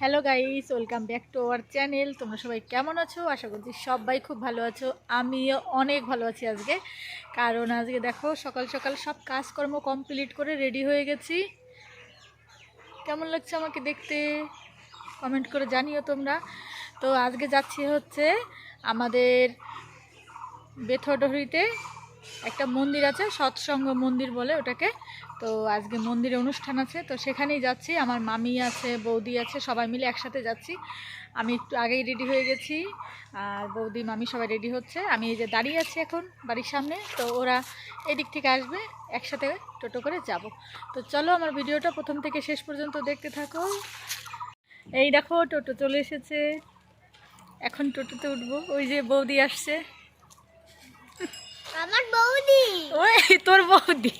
Hello guys welcome back to our channel তোমরা সবাই কেমন আছো? আশা করছি সবাই খুব ভালো আছো। আমিও অনেক ভালো আছি আজকে। কারণ আজকে দেখো, সকাল সকাল সব কাজকর্ম কমপ্লিট করে রেডি হয়ে গেছি। কেমন লাগছে আমাকে দেখতে? কমেন্ট করে জানিও তোমরা। তো আজকে যাচ্ছি হচ্ছে আমাদের বেথডহরিতে একটা মন্দির আছে, সৎসঙ্গ মন্দির বলে ওটাকে। তো আজকে মন্দিরে অনুষ্ঠান আছে, তো সেখানেই যাচ্ছি। আমার মামি আছে, বৌদি আছে, সবাই মিলে একসাথে যাচ্ছি। আমি একটু আগেই রেডি হয়ে গেছি। আর বৌদি, মামি সবাই রেডি হচ্ছে। আমি এই যে দাঁড়িয়ে আছি এখন বাড়ির সামনে, তো ওরা এদিক থেকে আসবে, একসাথে টোটো করে যাব। তো চলো আমার ভিডিওটা প্রথম থেকে শেষ পর্যন্ত দেখতে থাকো। এই দেখো, টোটো চলে এসেছে। এখন টোটোতে উঠবো। ওই যে বৌদি আসছে। আমার বৌদি। ওই তোর বৌদি।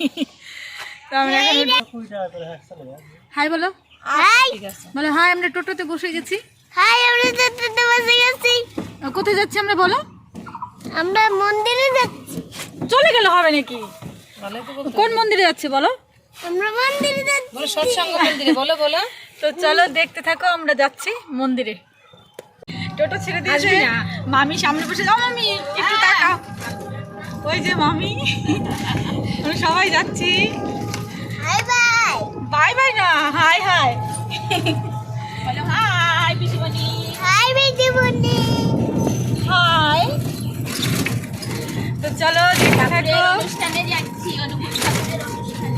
তো আমরা এখন। হাই বলো। হাই। বলো হাই আমরা টোটোতে বসে গেছি। হাই আমরা টোটোতে বসে গেছি। কোথায় যাচ্ছি আমরা বলো? আমরা মন্দিরে যাচ্ছি। চলে গেলে হবে নাকি? কোন মন্দিরে যাচ্ছে বলো? আমরা মন্দিরে যাচ্ছি। বলো বলো তো চলো দেখতে থাকো আমরা যাচ্ছি মন্দিরে। টোটো ছেড়ে দিয়েছে মামি সামনে বসে যাও মামি একটু তাকাও। ওই যে মামি। আমরা সবাই যাচ্ছি। হাই বাই বাই বাই না হাই হাই। বলো হাই পিসিমণি। হাই বেটি বন্দি হাই। তো চলো দেখতে থাকো। অনুষ্ঠানে যাচ্ছি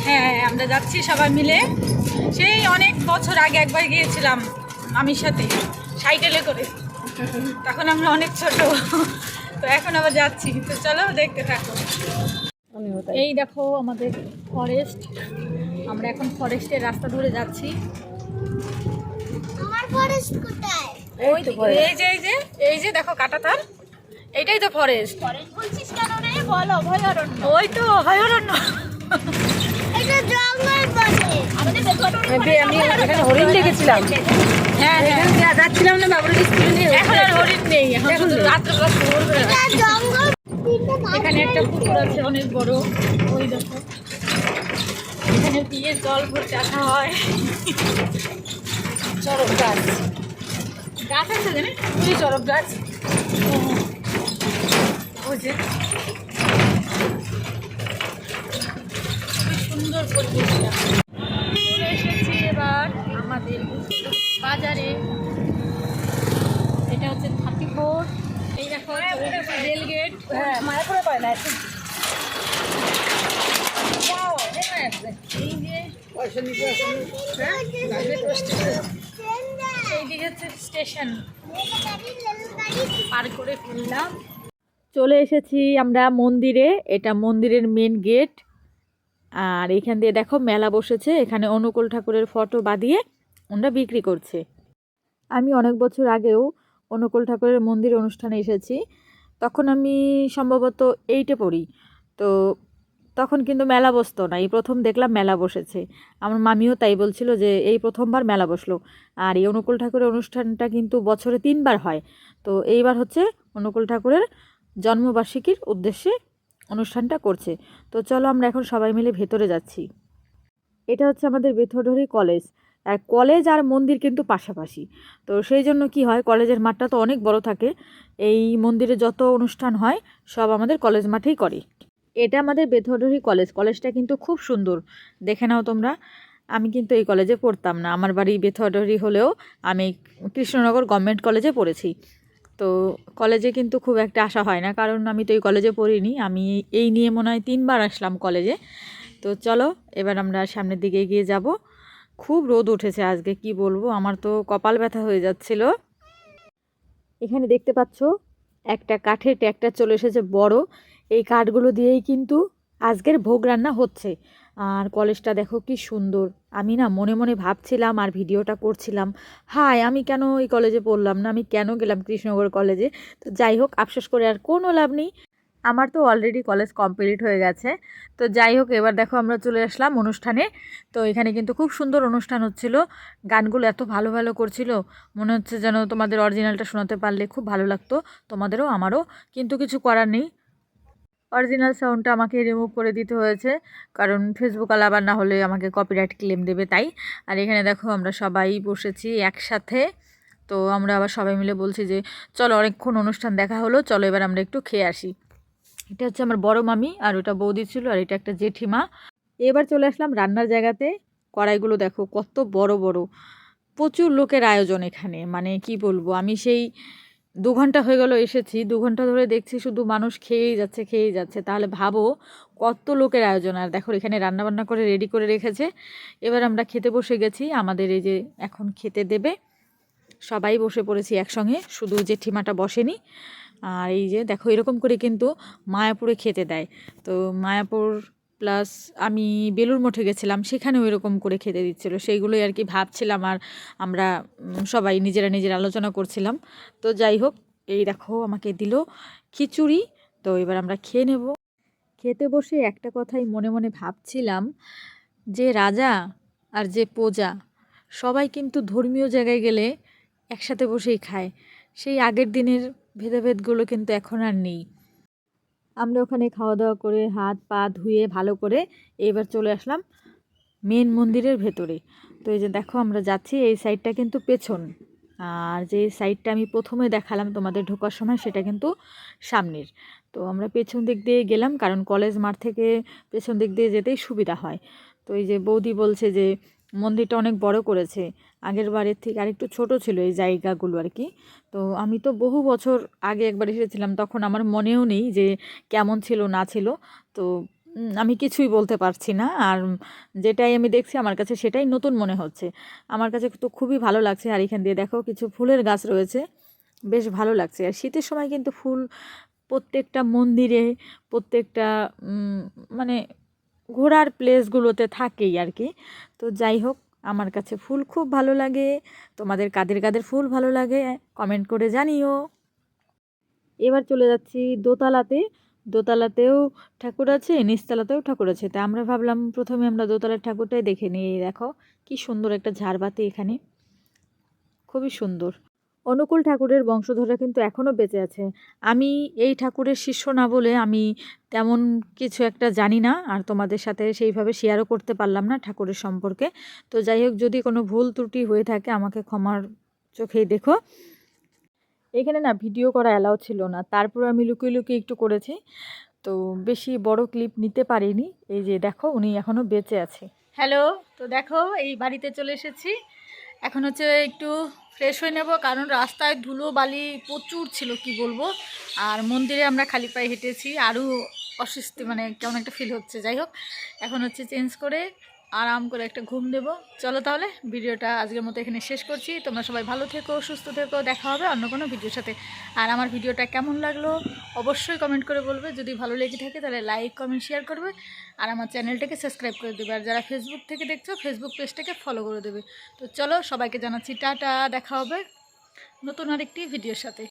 হ্যাঁ আমরা যাচ্ছি সবাই মিলে। সেই অনেক বছর আগে একবার গিয়েছিলাম মামির সাথে সাইকেলে করে। তখন আমরা অনেক ছোট। তো এখন আবার যাচ্ছি। তো চলো দেখতে থাকো। এই দেখো আমাদের ফরেস্ট আমরা এখন ফরেস্টের রাস্তা ধরে যাচ্ছি। আমার ফরেস্ট কোথায়? ওই এই যে এই যে এই যে দেখো কাটাতার এইটাই তো ফরেস্ট ফরেস্ট বলছিস কেন রে? বল অভয়ারণ্য। ওই তো অভয়ারণ্য। এটা জঙ্গল বলে আমাদের আমি এখানে হরিণ দেখেছিলাম। হ্যাঁ হ্যাঁ। যাচ্ছিলাম না বাবুর স্কুলে এখন আর হরিণ নেই। এখন শুধু রাত্রেবেলা শুয়োর বেরোয়। এটা জঙ্গল এখানে একটা পুকুর আছে অনেক বড়। ওই দেখো। এখানে দিয়ে জল ভরতে আসা হয়। চরক গাছ। গাছ আছে জানে? ওই চরক গাছ। যে। খুবই সুন্দর পরিবেশটা এসেছি এবার আমাদের বাজারে। এটা হচ্ছে ফোর এই দেখো রেল গেট হ্যাঁ। মায়া করে পায় না চলে এসেছি আমরা মন্দিরে। এটা মন্দিরের মেন গেট আর এখান দিয়ে দেখো মেলা বসেছে। এখানে অনুকূল ঠাকুরের ফটো বাঁধিয়ে ওনারা বিক্রি করছে। আমি অনেক বছর আগেও অনুকূল ঠাকুরের মন্দির অনুষ্ঠানে এসেছি। তখন আমি সম্ভবত এইটে পড়ি। তো তখন কিন্তু মেলা বসতো না। এই প্রথম দেখলাম মেলা বসেছে। আমার মামিও তাই বলছিল যে, এই প্রথমবার মেলা বসল। আর এই অনুকূল ঠাকুরের অনুষ্ঠানটা কিন্তু বছরে তিনবার হয়। তো এইবার হচ্ছে অনুকূল ঠাকুরের জন্মবার্ষিকীর উদ্দেশ্যে অনুষ্ঠানটা করছে। তো চলো আমরা এখন সবাই মিলে ভেতরে যাচ্ছি। এটা হচ্ছে আমাদের বেথডরি কলেজ। আর কলেজ আর মন্দির কিন্তু পাশাপাশি। তো সেই জন্য কি হয়, কলেজের মাঠটা তো অনেক বড় থাকে। এই মন্দিরে যত অনুষ্ঠান হয়, সব আমাদের কলেজ মাঠেই করে। এটা আমাদের বেথডরি কলেজ। কলেজটা কিন্তু খুব সুন্দর। দেখে নাও তোমরা। আমি কিন্তু এই কলেজে পড়তাম না। আমার বাড়ি বেথডরি হলেও আমি কৃষ্ণনগর গভর্নমেন্ট কলেজে পড়েছি। তো কলেজে কিন্তু খুব একটা আসা হয় না। কারণ আমি তো এই কলেজে পড়িনি। আমি এই নিয়ে মনে হয় তিনবার আসলাম কলেজে। তো চলো, এবার আমরা সামনের দিকে এগিয়ে যাব। খুব রোদ উঠেছে আজকে, কি বলব? আমার তো কপাল ব্যথা হয়ে যাচ্ছিল। এখানে দেখতে পাচ্ছ, একটা কাঠের ট্যাক্টার চলে এসেছে বড়। এই কাঠগুলো দিয়েই কিন্তু আজকের ভোগ রান্না হচ্ছে। আর কলেজটা দেখো কি সুন্দর। আমি না মনে মনে ভাবছিলাম আর ভিডিওটা করছিলাম হাই আমি কেন এই কলেজে পড়লাম না? আমি কেন গেলাম কৃষ্ণনগর কলেজে? তো যাই হোক, আফসোস করে আর কোনো লাভ নেই। আমার তো অলরেডি কলেজ কমপ্লিট হয়ে গেছে। তো যাই হোক, এবার দেখো আমরা চলে আসলাম অনুষ্ঠানে। তো এখানে কিন্তু খুব সুন্দর অনুষ্ঠান হচ্ছিল। গানগুলো এত ভালো ভালো করছিল। মনে হচ্ছে যেন তোমাদের অরিজিনালটা শোনাতে পারলে খুব ভালো লাগতো। তোমাদেরও, আমারও। কিন্তু কিছু করার নেই। অরিজিনাল সাউন্ডটা আমাকে রিমুভ করে দিতে হয়েছে। কারণ ফেসবুক আলাবার না হলে আমাকে কপিরাইট ক্লেম দেবে তাই। আর এখানে দেখো আমরা সবাই বসেছি একসাথে। তো আমরা আবার সবাই মিলে বলছি যে, চলো অনেকক্ষণ অনুষ্ঠান দেখা হলো, চলো এবার আমরা একটু খেয়ে আসি। এটা হচ্ছে আমার বড় মামি আর ওটা বৌদি ছিল আর এটা একটা জেঠিমা। এবার চলে আসলাম রান্নার জায়গাতে। কড়াইগুলো দেখো কত বড় বড়। প্রচুর লোকের আয়োজন এখানে। মানে কি বলব? আমি সেই দু ঘণ্টা হয়ে গেল এসেছি, দু ঘণ্টা ধরে দেখছি শুধু মানুষ খেয়েই যাচ্ছে খেয়েই যাচ্ছে। তাহলে ভাবো কত লোকের আয়োজন। আর দেখো এখানে রান্নাবান্না করে রেডি করে রেখেছে। এবার আমরা খেতে বসে গেছি, আমাদের এই যে এখন খেতে দেবে। সবাই বসে পড়েছি একসঙ্গে, শুধু জেঠিমাটা বসেনি। আর এই যে দেখো এরকম করে কিন্তু মায়াপুরে খেতে দেয়। তো মায়াপুর প্লাস আমি বেলুর মঠে গেছিলাম, সেখানেও এরকম করে খেতে দিচ্ছিল। সেইগুলোই আর কি ভাবছিলাম আর আমরা সবাই নিজেরা নিজের আলোচনা করছিলাম। তো যাই হোক, এই দেখো আমাকে দিল খিচুড়ি। তো এবার আমরা খেয়ে নেব। খেতে বসে একটা কথাই মনে মনে ভাবছিলাম যে রাজা আর যে প্রজা, সবাই কিন্তু ধর্মীয় জায়গায় গেলে একসাথে বসেই খায়। সেই আগের দিনের ভেদাভেদগুলো কিন্তু এখন আর নেই। আমরা ওখানে খাওয়া দাওয়া করে হাত পা ধুয়ে ভালো করে এবার চলে আসলাম মেন মন্দিরের ভেতরে। তো এই যে দেখো আমরা যাচ্ছি, এই সাইডটা কিন্তু পেছন। আর যে সাইডটা আমি প্রথমে দেখালাম তোমাদের ঢোকার সময়, সেটা কিন্তু সামনের। তো আমরা পেছন দিক দিয়ে গেলাম, কারণ কলেজ মাঠ থেকে পেছন দিক দিয়ে যেতেই সুবিধা হয়। তো এই যে বৌদি বলছে যে মন্দিরটা অনেক বড় করেছে। আগের বারের থেকে আরেকটু ছোট ছিল এই জায়গাগুলো আর কি। তো আমি তো বহু বছর আগে একবার এসেছিলাম, তখন আমার মনেও নেই যে কেমন ছিল, না ছিল। তো আমি কিছুই বলতে পারছি না। আর যেটাই আমি দেখছি আমার কাছে সেটাই নতুন মনে হচ্ছে। আমার কাছে তো খুবই ভালো লাগছে। আর এখান দিয়ে দেখো কিছু ফুলের গাছ রয়েছে। বেশ ভালো লাগছে। আর শীতের সময় কিন্তু ফুল প্রত্যেকটা মন্দিরে, প্রত্যেকটা মানে ঘোরার প্লেসগুলোতে থাকেই আর কি। তো যাই হোক, আমার কাছে ফুল খুব ভালো লাগে, তোমাদের কাদের কাদের ফুল ভালো লাগে কমেন্ট করে জানিও। এবার চলে যাচ্ছি দোতলাতে। দোতলাতেও ঠাকুর আছে, নিচতলাতেও ঠাকুর আছে। তা আমরা ভাবলাম প্রথমে আমরা দোতলার ঠাকুরটাই দেখে নিই। দেখো, কি সুন্দর একটা ঝাড়বাতি এখানে। খুবই সুন্দর। অনুকূল ঠাকুরের বংশধররা কিন্তু এখনও বেঁচে আছে। আমি এই ঠাকুরের শিষ্য না বলে আমি তেমন কিছু একটা জানি না, আর তোমাদের সাথে সেইভাবে শেয়ারও করতে পারলাম না ঠাকুরের সম্পর্কে। তো যাই হোক, যদি কোনো ভুল ত্রুটি হয়ে থাকে, আমাকে ক্ষমার চোখেই দেখো। এখানে না ভিডিও করা অ্যালাউ ছিল না, তারপর আমি লুকিয়ে লুকিয়ে একটু করেছি। তো বেশি বড় ক্লিপ নিতে পারিনি, এই যে দেখো উনি এখনও বেঁচে আছে। হ্যালো তো দেখো এই বাড়িতে চলে এসেছি। এখন হচ্ছে একটু ফ্রেশ হয়ে নেব, কারণ রাস্তায় ধুলো, বালি প্রচুর ছিল, কি বলব। আর মন্দিরে আমরা খালি পায়ে হেঁটেছি, আরও অস্বস্তি মানে কেমন একটা ফিল হচ্ছে। যাই হোক, এখন হচ্ছে চেঞ্জ করে আরাম করে একটা ঘুম দেব। চলো তাহলে ভিডিওটা আজকের মতো এখানে শেষ করছি। তোমরা সবাই ভালো থেকো, সুস্থ থেকো, দেখা হবে অন্য কোনো ভিডিওর সাথে। আর আমার ভিডিওটা কেমন লাগল অবশ্যই কমেন্ট করে বলবে। যদি ভালো লেগে থাকে তাহলে লাইক কমেন্ট শেয়ার করবে। আর আমার চ্যানেলটাকে সাবস্ক্রাইব করে দেবে। আর যারা ফেসবুক থেকে দেখছ ফেসবুক পেজটাকে ফলো করে দেবে। তো চলো সবাইকে জানাচ্ছি, টাটা, দেখা হবে নতুন আরেকটি ভিডিওর সাথে।